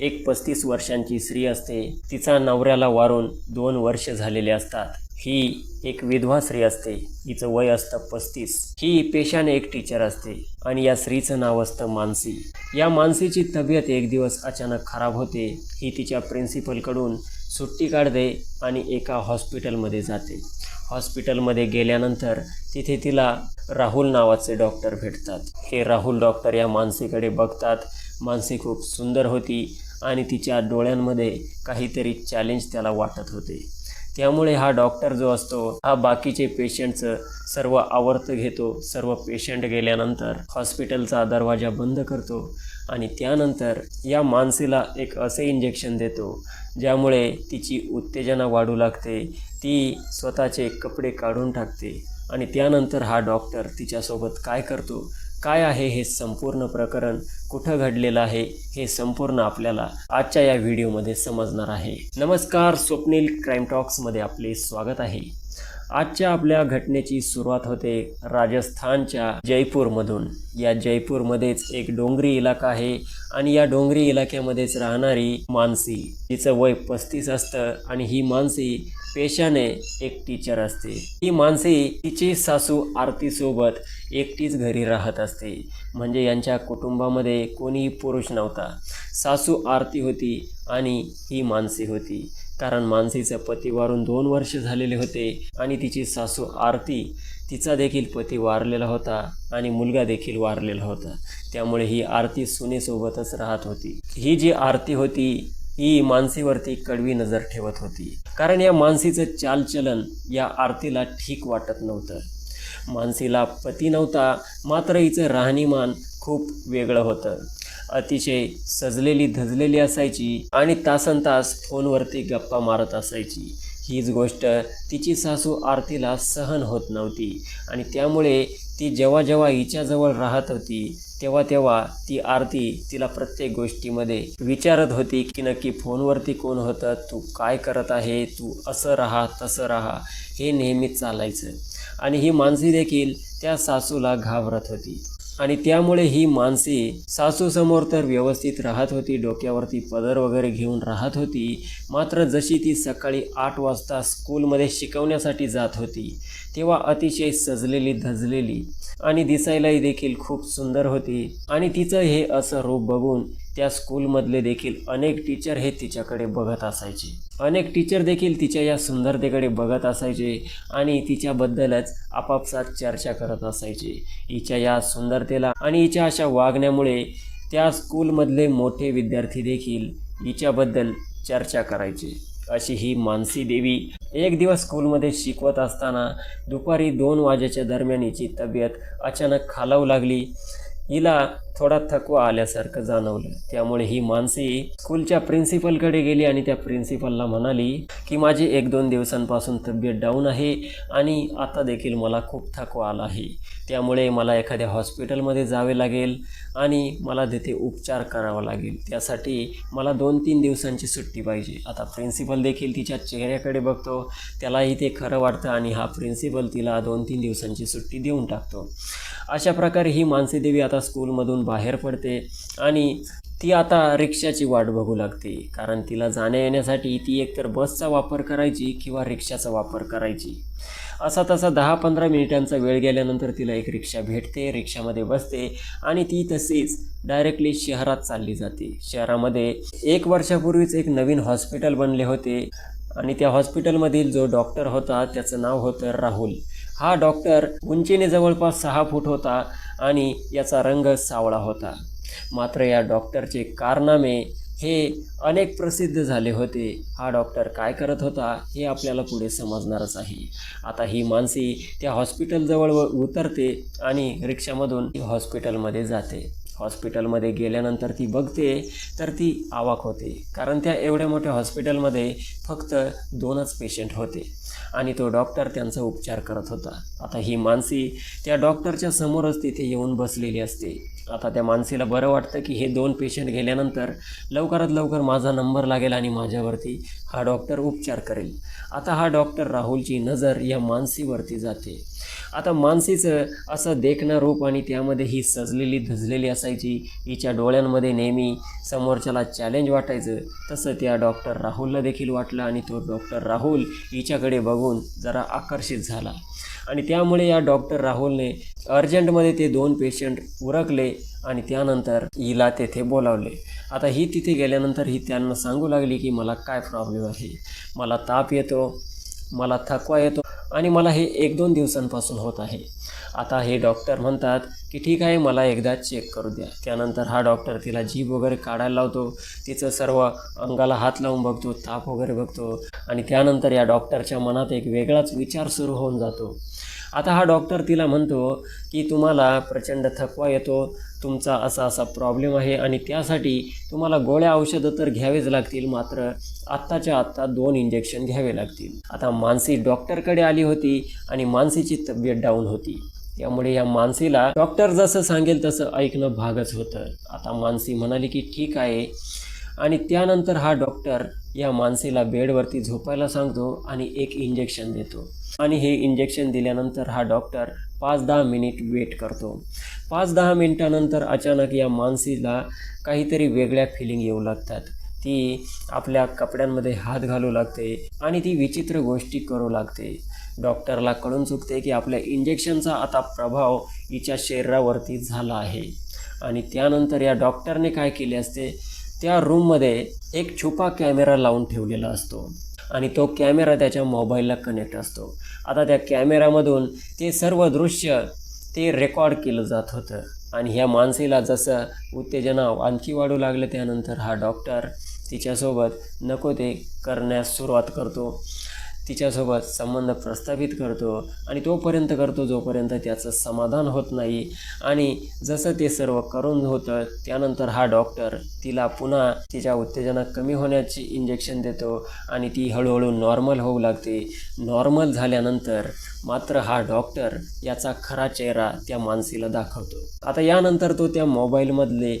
एक पस्तीस वर्षांची स्त्री असते. तिचा नवऱ्याला वारून दोन वर्ष झालेले असतात. ही एक विधवा स्त्री असते. हिचं वय असतं पस्तीस. ही पेशाने एक टीचर असते आणि या स्त्रीचं नाव असतं मानसी. या मानसीची तब्येत एक दिवस अचानक खराब होते. ही तिच्या प्रिन्सिपलकडून सुट्टी काढते आणि एका हॉस्पिटलमध्ये जाते. हॉस्पिटलमध्ये गेल्यानंतर तिथे तिला राहुल नावाचे डॉक्टर भेटतात. हे राहुल डॉक्टर या मानसीकडे बघतात. मानसी खूप सुंदर होती. आणि तिच्या डोळ्यांमध्ये काहीतरी चॅलेंज त्याला वाटत होते. त्यामुळे हा डॉक्टर जो असतो हा बाकीचे पेशंटचं सर्व आवर्त घेतो. सर्व पेशंट गेल्यानंतर हॉस्पिटलचा दरवाजा बंद करतो आणि त्यानंतर या मानसीला एक असे इंजेक्शन देतो ज्यामुळे तिची उत्तेजना वाढू लागते. ती स्वतःचे कपडे काढून टाकते आणि त्यानंतर हा डॉक्टर तिच्यासोबत काय करतो काय आहे हे संपूर्ण प्रकरण? कुठं घडलेलं आहे हे संपूर्ण आपल्याला आजच्या या व्हिडिओमध्ये समजणार आहे. नमस्कार स्वप्नील क्राईम टॉक्समध्ये आपले स्वागत आहे. आजच्या आपल्या घटनेची सुरुवात होते राजस्थानच्या जयपूरमधून. या जयपूरमध्येच एक डोंगरी इलाका आहे आणि या डोंगरी इलाक्यामध्येच राहणारी मानसी. तिचं वय पस्तीस असतं आणि ही मानसी पेशाने एक टीचर असते. ही मानसी तिची सासू आरतीसोबत एकटीच घरी राहत असते. म्हणजे यांच्या कुटुंबामध्ये कोणीही पुरुष नव्हता. सासू आरती होती आणि ही मानसी होती. कारण मानसीचं पती वारून दोन वर्ष झालेले होते आणि तिची सासू आरती तिचा देखील पती वारलेला होता आणि मुलगा देखील वारलेला होता. त्यामुळे ही आरती सुनेसोबतच राहत होती. ही जी आरती होती ही मानसीवरती कडवी नजर ठेवत होती. कारण या मानसीचं चालचलन या आरतीला ठीक वाटत नव्हतं. मानसीला पती नव्हता मात्र हिचं राहणीमान खूप वेगळं होतं. अतिशय सजलेली धजलेली असायची आणि तासन तास फोनवरती गप्पा मारत असायची. हीच गोष्ट तिची सासू आरतीला सहन होत नव्हती आणि त्यामुळे ती जेव्हा जेव्हा हिच्याजवळ राहत होती तेव्हा तेव्हा ती आरती तिला प्रत्येक गोष्टीमध्ये विचारत होती की नक्की फोनवरती कोण होतं तू काय करत आहे तू असं राहा तसं राहा हे नेहमीच चालायचं. आणि ही माणसी देखील त्या सासूला घाबरत होती. आणि त्यामुळे ही माणसे सासूसमोर तर व्यवस्थित राहत होती डोक्यावरती पदर वगैरे घेऊन राहत होती. मात्र जशी ती सकाळी आठ वाजता स्कूलमध्ये शिकवण्यासाठी जात होती तेव्हा अतिशय सजलेली धजलेली आणि दिसायलाही देखील खूप सुंदर होती. आणि तिचं हे असं रूप बघून त्या स्कूलमधले देखील अनेक टीचर हे तिच्याकडे बघत असायचे. अनेक टीचर देखील तिच्या या सुंदरतेकडे बघत असायचे आणि तिच्याबद्दलच आपापसात चर्चा करत असायचे. हिच्या या सुंदरतेला आणि हिच्या अशा वागण्यामुळे त्या स्कूलमधले मोठे विद्यार्थी देखील हिच्याबद्दल चर्चा करायचे. अशी ही मानसी देवी एक दिवस स्कूलमध्ये शिकवत असताना दुपारी दोन वाजेच्या दरम्यान हिची तब्येत अचानक खालावू लागली. हिला थोडा थकवा आल्यासारखं जाणवलं. त्यामुळे ही मानसी स्कूलच्या प्रिन्सिपलकडे गेली आणि त्या प्रिन्सिपलला म्हणाली की माझी एक दोन दिवसांपासून तब्येत डाऊन आहे आणि आता देखील मला खूप थकवा आला आहे. त्यामुळे मला एखाद्या हॉस्पिटलमध्ये जावे लागेल आणि मला तिथे उपचार करावा लागेल. त्यासाठी मला दोन तीन दिवसांची सुट्टी पाहिजे. आता प्रिन्सिपल देखील तिच्या चेहऱ्याकडे बघतो. त्यालाही ते खरं वाटतं आणि हा प्रिन्सिपल तिला दोन तीन दिवसांची सुट्टी देऊन टाकतो. अशा प्रकारे ही मानसी देवी आता स्कूलमधून बाहेर पडते आणि ती आता रिक्षाची वाट बघू लागते. कारण तिला जाण्या येण्यासाठी ती एकतर बसचा वापर करायची किंवा रिक्षाचा वापर करायची. असा तसा दहा पंधरा मिनिटांचा वेळ गेल्यानंतर तिला एक रिक्षा भेटते रिक्षामध्ये बसते आणि ती तशीच डायरेक्टली शहरात चालली जाते. शहरामध्ये एक वर्षापूर्वीच एक नवीन हॉस्पिटल बनले होते आणि त्या हॉस्पिटलमधील जो डॉक्टर होता त्याचं नाव होतं राहुल. हा डॉक्टर उंचीने जवळपास सहा फूट होता आणि याचा रंग सावळा होता. मात्र या डॉक्टरचे कारनामे हे अनेक प्रसिद्ध झाले होते. हा डॉक्टर काय करत होता हे आपल्याला पुढे समजणारच आहे. आता ही मानसी त्या हॉस्पिटलजवळ व- उतरते आणि रिक्षामधून हॉस्पिटलमध्ये जाते. हॉस्पिटलमध्ये गेल्यानंतर ती बघते तर ती आवाक होते. कारण त्या एवढ्या मोठ्या हॉस्पिटलमध्ये फक्त दोनच पेशंट होते. आणि तो डॉक्टर त्यांचा उपचार करत होता. आता ही मानसी त्या डॉक्टरच्या समोरच तिथे येऊन बसलेली असते. आता त्या मानसीला बरं वाटतं की हे दोन पेशंट गेल्यानंतर लवकरात लवकर माझा नंबर लागेल आणि माझ्यावरती हा डॉक्टर उपचार करेल. आता हा डॉक्टर राहुलची नजर या मानसीवरती जाते. आता मानसीचं असं देखणं रूप आणि त्यामध्ये ही सजलेली धजलेली असायची. हिच्या डोळ्यांमध्ये नेहमी समोरच्याला चॅलेंज वाटायचं. तसं त्या डॉक्टर राहुलला देखील वाटलं आणि तो डॉक्टर राहुल हिच्याकडे बघून जरा आकर्षित झाला. आणि त्यामुळे या डॉक्टर राहुलने अर्जंटमध्ये ते दोन पेशंट उरकले आणि त्यानंतर हिला तेथे बोलावले. आता ही तिथे गेल्यानंतर ही त्यांना सांगू लागली की मला काय प्रॉब्लेम आहे? मला ताप येतो मला थकवा येतो आणि मला हे एक दोन दिवसांपासून होत आहे. आता हे डॉक्टर म्हणतात की ठीक आहे मला एकदा चेक करू द्या. त्यानंतर हा डॉक्टर तिला जीभ वगैरे काढायला लावतो. तिचं सर्व अंगाला हात लावून बघतो ताप वगैरे बघतो आणि त्यानंतर या डॉक्टरच्या मनात एक वेगळाच विचार सुरू होऊन जातो. आता हा डॉक्टर तिला म्हणतो की तुम्हाला प्रचंड थकवा येतो तुमचा असा असा प्रॉब्लेम आहे आणि त्यासाठी तुम्हाला गोळ्या औषधं तर घ्यावेच लागतील मात्र आत्ताच्या आत्ता दोन इंजेक्शन घ्यावे लागतील. आता मानसी डॉक्टरकडे आली होती आणि मानसीची तब्येत डाऊन होती. त्यामुळे या मानसीला डॉक्टर जसं सांगेल तसं ऐकणं भागच होतं. आता मानसी म्हणाली की ठीक आहे. आणि त्यानंतर हा डॉक्टर या मानसीला बेडवरती झोपायला सांगतो आणि एक इंजेक्शन देतो. आणि हे इंजेक्शन दिल्यानंतर हा डॉक्टर पाच दहा मिनिट वेट करतो. पाच दहा मिनिटानंतर अचानक या मानसीला काहीतरी वेगळ्या फिलिंग येऊ लागतात. ती आपल्या कपड्यांमध्ये हात घालू लागते आणि ती विचित्र गोष्टी करू लागते. डॉक्टरला कळून चुकते की आपल्या इंजेक्शनचा आता प्रभाव हिच्या शरीरावरती झाला आहे. आणि त्यानंतर या डॉक्टरने काय केले असते? त्या रूममध्ये एक छुपा कॅमेरा लावून ठेवलेला असतो. आणि तो कॅमेरा त्याच्या मोबाईलला कनेक्ट असतो. आता त्या कॅमेरामधून ते सर्व दृश्य ते रेकॉर्ड केलं जात होतं. आणि ह्या माणसेला जसं उत्तेजना आणखी वाढू लागलं त्यानंतर हा डॉक्टर तिच्यासोबत नको ते करण्यास सुरुवात करतो. तिच्यासोबत संबंध प्रस्थापित करतो आणि तोपर्यंत करतो जोपर्यंत त्याचं समाधान होत नाही. आणि जसं ते सर्व करून होतं त्यानंतर हा डॉक्टर तिला पुन्हा तिच्या उत्तेजना कमी होण्याची इंजेक्शन देतो आणि ती हळूहळू नॉर्मल होऊ लागते. नॉर्मल झाल्यानंतर मात्र हा डॉक्टर याचा खरा चेहरा त्या माणसीला दाखवतो. आता यानंतर तो त्या मोबाईलमधले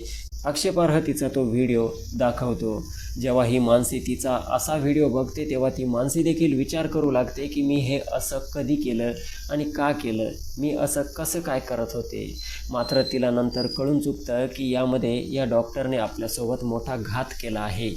आक्षेपार्ह तिचा तो व्हिडिओ दाखवतो. जेव्हा ही मानसी तिचा असा व्हिडिओ बघते तेव्हा ती मानसी देखील विचार करू लागते की मी हे असं कधी केलं आणि का केलं? मी असं कसं काय करत होते? मात्र तिला नंतर कळून चुकतं की यामध्ये या डॉक्टरने आपल्यासोबत मोठा घात केला आहे.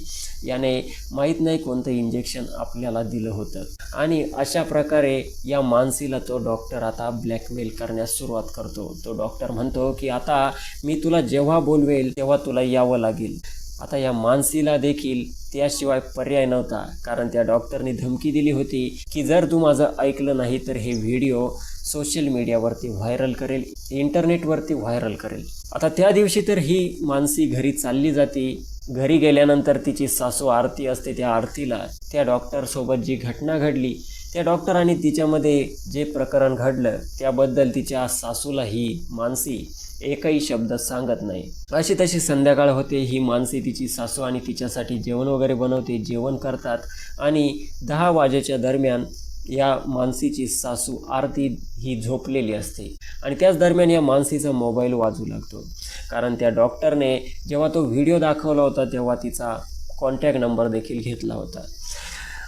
याने माहीत नाही कोणतं इंजेक्शन आपल्याला दिलं होतं. आणि अशा प्रकारे या मानसीला तो डॉक्टर आता ब्लॅकमेल करण्यास सुरुवात करतो. तो डॉक्टर म्हणतो की आता मी तुला जेव्हा बोलवेल तेव्हा तुला यावं लागेल. आता या मानसीला देखील त्याशिवाय पर्याय नव्हता. कारण त्या डॉक्टरने धमकी दिली होती की जर तू माझं ऐकलं नाही तर हे व्हिडिओ सोशल मीडियावरती व्हायरल करेल इंटरनेटवरती व्हायरल करेल. आता त्या दिवशी तर ही मानसी घरी चालली जाते. घरी गेल्यानंतर तिची सासू आरती असते. त्या आरतीला त्या डॉक्टरसोबत जी घटना घडली त्या डॉक्टरांनी तिच्यामध्ये जे प्रकरण घडलं त्याबद्दल तिच्या सासूला ही मानसी एकही शब्द सांगत नाही. अशी तशी संध्याकाळ होते ही माणसे तिची सासू आणि तिच्यासाठी जेवण वगैरे बनवते जेवण करतात आणि दहा वाजेच्या दरम्यान या मानसीची सासू आरती ही झोपलेली असते आणि त्याच दरम्यान या मानसीचा मोबाईल वाजू लागतो. कारण त्या डॉक्टरने जेव्हा तो व्हिडिओ दाखवला होता तेव्हा तिचा कॉन्टॅक्ट नंबर देखील घेतला होता.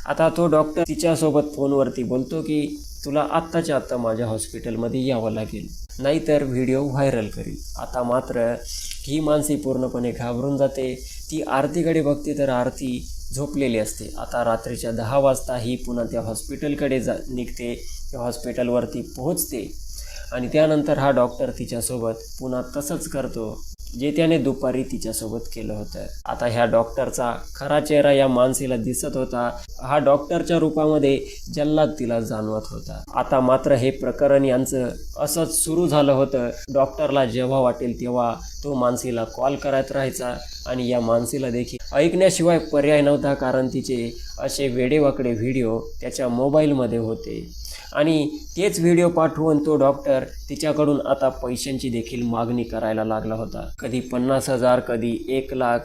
आता तो डॉक्टर तिच्यासोबत फोनवरती बोलतो की तुला आत्ताच्या आत्ता माझ्या हॉस्पिटलमध्ये यावं लागेल. नाहीतर व्हिडिओ व्हायरल करील. आता मात्र ही मानसी पूर्णपणे घाबरून जाते. ती आरतीकडे बघते तर आरती झोपलेली असते. आता रात्रीच्या दहा वाजता ही पुन्हा त्या हॉस्पिटलकडे जा निघते. त्या हॉस्पिटलवरती पोहोचते. आणि त्यानंतर हा डॉक्टर तिच्यासोबत पुन्हा तसंच करतो. जे त्याने दुपारी तिच्यासोबत केलं होतं. आता ह्या डॉक्टरचा खरा चेहरा या मानसीला दिसत होता. हा डॉक्टरच्या रूपामध्ये जल्लाद तिला जाणवत होता. आता मात्र हे प्रकरण यांचं असंच सुरू झालं होतं. डॉक्टरला जेव्हा वाटेल तेव्हा तो मानसीला कॉल करत राहायचा आणि या मानसीला देखील ऐकण्याशिवाय पर्याय नव्हता कारण तिचे असे वेडेवाकडे व्हिडिओ त्याच्या मोबाईलमध्ये होते. आणि तेच व्हिडिओ पाठवून तो डॉक्टर तिच्याकडून आता पैशांची देखील मागणी करायला लागला होता. कधी पन्नास हजार कधी एक लाख.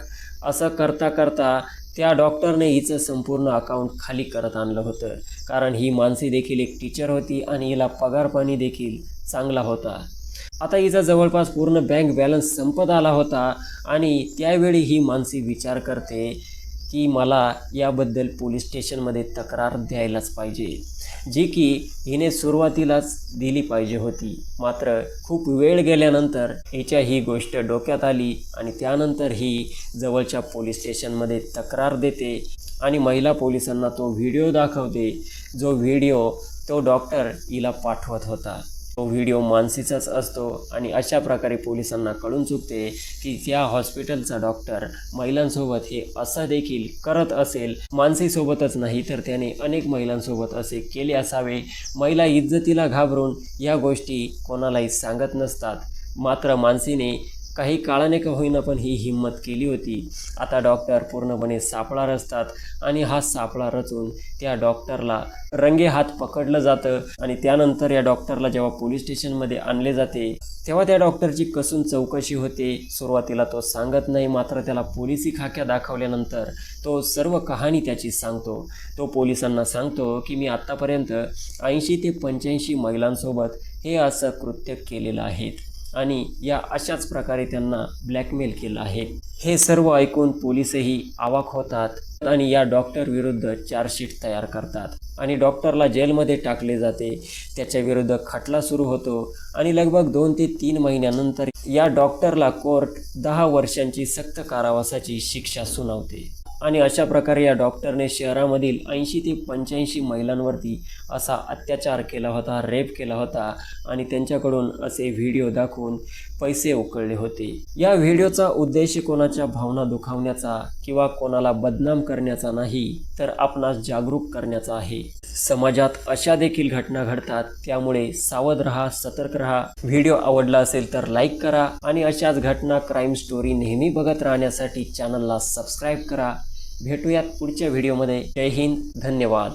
असं करता करता त्या डॉक्टरने हिचं संपूर्ण अकाउंट खाली करत आणलं होतं. कारण ही मानसी देखील एक टीचर होती आणि हिला पगारपाणी देखील चांगला होता. आता हिचा जवळपास पूर्ण बँक बॅलन्स संपत आला होता आणि त्यावेळी ही मानसी विचार करते की मला याबद्दल पोलीस स्टेशनमध्ये तक्रार द्यायलाच पाहिजे. जी की हिने सुरुवातीलाच दिली पाहिजे होती. मात्र खूप वेळ गेल्यानंतर हिच्या ही गोष्ट डोक्यात आली आणि त्यानंतर ही जवळच्या पोलीस स्टेशनमध्ये तक्रार देते आणि महिला पोलिसांना तो व्हिडिओ दाखवते जो व्हिडिओ तो डॉक्टर हिला पाठवत होता. तो व्हिडिओ मानसीचाच असतो आणि अशा प्रकारे पोलिसांना कळून चुकते की त्या हॉस्पिटलचा डॉक्टर महिलांसोबत हे असं देखील करत असेल मानसीसोबतच नाही तर त्याने अनेक महिलांसोबत असे केले असावे. महिला इज्जतीला घाबरून या गोष्टी कोणालाही सांगत नसतात. मात्र मानसीने काही काळाने का होईना पण ही हिंमत केली होती. आता डॉक्टर पूर्णपणे सापळा रचतात आणि हा सापळा रचून त्या डॉक्टरला रंगे हात पकडलं जातं आणि त्यानंतर या डॉक्टरला जेव्हा पोलीस स्टेशनमध्ये आणले जाते तेव्हा त्या डॉक्टरची कसून चौकशी होते. सुरुवातीला तो सांगत नाही मात्र त्याला पोलिसी खाक्या दाखवल्यानंतर तो सर्व कहाणी त्याची सांगतो. तो पोलिसांना सांगतो की मी आत्तापर्यंत ऐंशी ते पंच्याऐंशी महिलांसोबत हे असं कृत्य केलेलं आहे. आणि या अशाच प्रकारे त्यांना ब्लॅकमेल केलं आहे. हे सर्व ऐकून पोलीसही आवाक होतात आणि या डॉक्टर विरुद्ध चार्जशीट तयार करतात. आणि डॉक्टरला जेलमध्ये टाकले जाते. त्याच्या विरुद्ध खटला सुरू होतो आणि लगभग दोन ते तीन महिन्यानंतर या डॉक्टरला कोर्ट दहा वर्षांची सक्त कारावासाची शिक्षा सुनावते. आणि अशा प्रकारे या डॉक्टरने शहरामधील ऐंशी ते पंच्याऐंशी महिलांवरती असा अत्याचार केला होता रेप केला होता आणि त्यांच्याकडून असे व्हिडिओ दाखवून पैसे उकळले होते. या व्हिडिओचा उद्देश कोणाच्या भावना दुखावण्याचा किंवा कोणाला बदनाम करण्याचा नाही तर आपणास जागरूक करण्याचा आहे. समाजात अशा देखील घटना घडतात त्यामुळे सावध रहा सतर्क रहा. व्हिडिओ आवडला असेल तर लाईक करा आणि अशाच घटना क्राईम स्टोरी नेहमी बघत राहण्यासाठी चॅनलला सबस्क्राईब करा. भेटूयात पुढच्या व्हिडिओमध्ये. जय हिंद धन्यवाद.